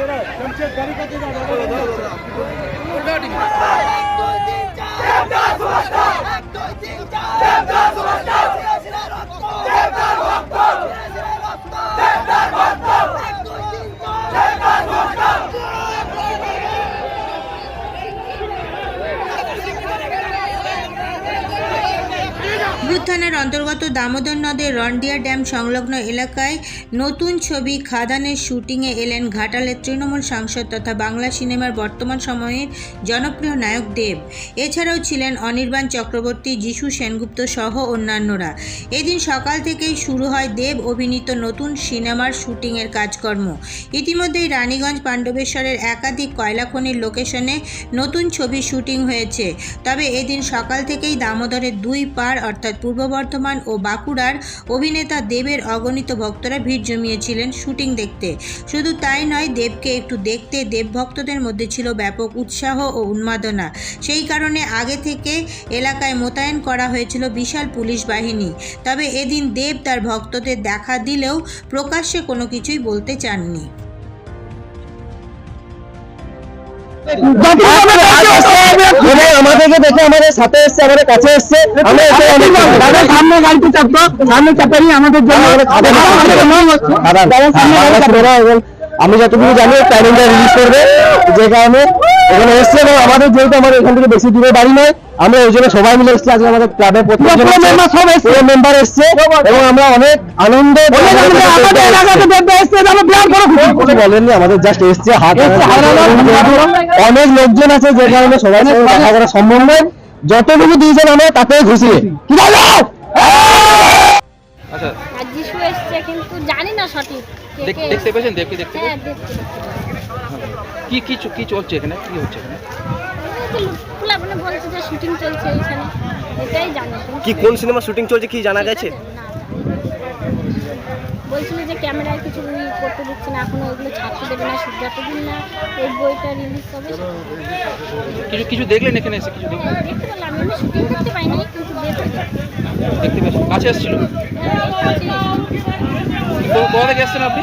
शमशेद বিভূত থানার অন্তর্গত দামোদর নদের রন্ডিয়া ড্যাম সংলগ্ন এলাকায় নতুন ছবি খাদানের শুটিংয়ে এলেন ঘাটালের তৃণমূল সাংসদ তথা বাংলা সিনেমার বর্তমান সময়ের জনপ্রিয় নায়ক দেব। এছাড়াও ছিলেন অনির্বাণ চক্রবর্তী, যিশু সেনগুপ্ত সহ অন্যান্যরা। এদিন সকাল থেকেই শুরু হয় দেব অভিনীত নতুন সিনেমার শুটিংয়ের কাজকর্ম। ইতিমধ্যেই রানীগঞ্জ পাণ্ডবেশ্বরের একাধিক কয়লা খনির লোকেশনে নতুন ছবি শুটিং হয়েছে। তবে এদিন সকাল থেকেই দামোদরের দুই পার অর্থাৎ পূর্ব বর্ধমান ও বাঁকুড়ার অভিনেতা দেবের অগণিত ভক্তরা ভিড় জমিয়েছিলেন শুটিং দেখতে। শুধু তাই নয়, দেবকে একটু দেখতে দেব ভক্তদের মধ্যে ছিল ব্যাপক উৎসাহ ও উন্মাদনা। সেই কারণে আগে থেকে এলাকায় মোতায়েন করা হয়েছিল বিশাল পুলিশ বাহিনী। তবে এদিন দেব তার ভক্তদের দেখা দিলেও প্রকাশ্যে কোনো কিছুই বলতে চাননি। আমাদেরকে দেখে আমাদের সাথে এসছে আমাদের কাছে এসছে। আমরা এসে অনেক দাদা সামনে গাড়িতে চাপতো সামনে চাপারি আমাদের জন্য আমি যতটুকু জানি টাইমিংটা রিলিজ করবে যে কারণে এখানে এসছে এবং আমাদের যেহেতু আমাদের এখান থেকে বেশি দূরে বাড়ি নয় আমরা ওই জন্য সবাই মিলে এসেছি আজকে আমাদের ক্লাবের প্রত্যেকজন। মেম্বার এসছে। এবং আমরা অনেক আনন্দ বলেননি আমাদের জাস্ট এসছে হাত অনেক লোকজন আছে যে কারণে সবাই দেখা করা সম্ভব নয়। যতটুকু দিয়েছেন আমরা তাতে খুশি। কি বলো? আচ্ছা। কিন্তু জানি না সঠিক দেখতে এসছে। পেয়েছেন? দেখতে হ্যাঁ দেখতে। কি কি চ- কি চলছে এখানে? কি হচ্ছে এখানে? এই যে লুটপুলা মানে বলছে যে শুটিং চলছে এইখানে এটাই জানি কি কোন সিনেমা শুটিং চলছে কি জানা গেছে? বলছিল যে ক্যামেরায় কিছু করতে দিচ্ছে না এখনও ওইগুলো ছাড়তে দেবে না না। এই বইটা রিলিজ হবে। কিছু কিছু দেখলেন এখানে এসে কিছু দেখলেন? হ্যাঁ, দেখতে পেলাম আমি শুটিং করতে পাইনি কিন্তু দেখতে কাছে এসেছিল তো কোথা থেকে এসছেন আপনি?